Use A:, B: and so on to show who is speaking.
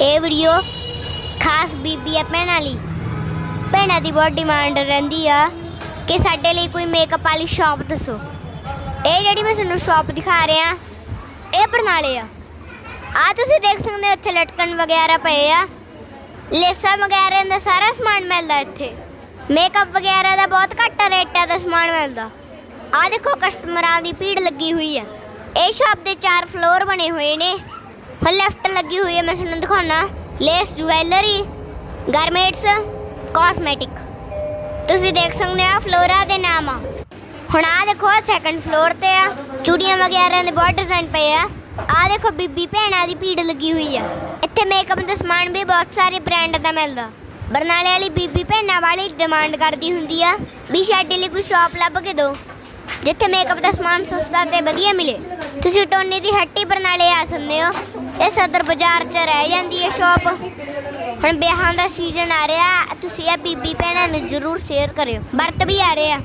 A: ਇਹ ਵੀਡੀਓ ਖਾਸ ਬੀਬੀਆਂ ਭੈਣਾਂ ਲਈ। ਭੈਣਾਂ ਦੀ ਬਹੁਤ ਡਿਮਾਂਡ ਰਹਿੰਦੀ ਆ ਕਿ ਸਾਡੇ ਲਈ ਕੋਈ ਮੇਕਅਪ ਵਾਲੀ ਸ਼ਾਪ ਦੱਸੋ। ਇਹ ਜਿਹੜੀ ਮੈਂ ਤੁਹਾਨੂੰ ਸ਼ਾਪ ਦਿਖਾ ਰਿਹਾ, ਇਹ ਬਰਨਾਲੇ ਆ। ਆ ਤੁਸੀਂ ਦੇਖ ਸਕਦੇ ਹੋ ਇੱਥੇ ਲਟਕਣ ਵਗੈਰਾ ਪਏ ਆ। ਲੇਸਾਂ ਵਗੈਰਾ ਦਾ ਸਾਰਾ ਸਮਾਨ ਮਿਲਦਾ ਇੱਥੇ। ਮੇਕਅਪ ਵਗੈਰਾ ਦਾ ਬਹੁਤ ਘੱਟ ਰੇਟਾਂ ਦਾ ਸਮਾਨ ਮਿਲਦਾ। ਆ ਦੇਖੋ ਕਸਟਮਰਾਂ ਦੀ ਭੀੜ ਲੱਗੀ ਹੋਈ ਆ। ਇਹ ਸ਼ਾਪ ਦੇ ਚਾਰ ਫਲੋਰ ਬਣੇ ਹੋਏ ਨੇ। ਹੁਣ ਲੈਫਟ ਲੱਗੀ ਹੋਈ ਹੈ, ਮੈਂ ਤੁਹਾਨੂੰ ਦਿਖਾਉਣਾ। ਲੇਸ ਜੁਐਲਰੀ ਗਾਰਮੈਂਟਸ ਕਾਸਮੈਟਿਕ ਤੁਸੀਂ ਦੇਖ ਸਕਦੇ ਆ ਫਲੋਰਾ ਦੇ ਨਾਮ ਆ। ਹੁਣ ਆ ਦੇਖੋ ਸੈਕੰਡ ਫਲੋਰ ਤੇ ਆ। ਚੂੜੀਆਂ ਵਗੈਰਾ ਦੇ ਬਹੁਤ ਡਿਜ਼ਾਈਨ ਪਏ ਆ। ਆ ਦੇਖੋ, ਬੀਬੀ ਭੈਣਾਂ ਦੀ ਭੀੜ ਲੱਗੀ ਹੋਈ ਆ। ਇੱਥੇ ਮੇਕਅਪ ਦਾ ਸਮਾਨ ਵੀ ਬਹੁਤ ਸਾਰੇ ਬ੍ਰਾਂਡ ਦਾ ਮਿਲਦਾ। ਬਰਨਾਲੇ ਵਾਲੀ ਬੀਬੀ ਭੈਣਾਂ ਵਾਲੀ ਡਿਮਾਂਡ ਕਰਦੀ ਹੁੰਦੀ ਆ। ਵੀ ਸਾਡੇ ਲਈ ਕੋਈ ਸ਼ਾਪ ਲੱਭ ਕੇ ਦਿਓ। ਜਿੱਥੇ ਮੇਕਅਪ ਦਾ ਸਮਾਨ ਸਸਤਾ ਤੇ ਵਧੀਆ ਮਿਲੇ। ਤੁਸੀਂ ਟੋਨੀ ਦੀ ਹੱਟੀ ਬਰਨਾਲੇ ਆ ਸਕਦੇ ਹੋ ਇਹ ਸਦਰ ਬਾਜ਼ਾਰ 'ਚ ਰਹਿ ਜਾਂਦੀ ਹੈ ਸ਼ਾਪ। ਹੁਣ ਵਿਆਹਾਂ ਦਾ ਸੀਜ਼ਨ ਆ ਰਿਹਾ, ਤੁਸੀਂ ਇਹ ਬੀਬੀ ਭੈਣਾਂ ਨੂੰ ਜ਼ਰੂਰ ਸ਼ੇਅਰ ਕਰਿਓ। ਵਰਤ ਵੀ ਆ ਰਹੇ ਆ।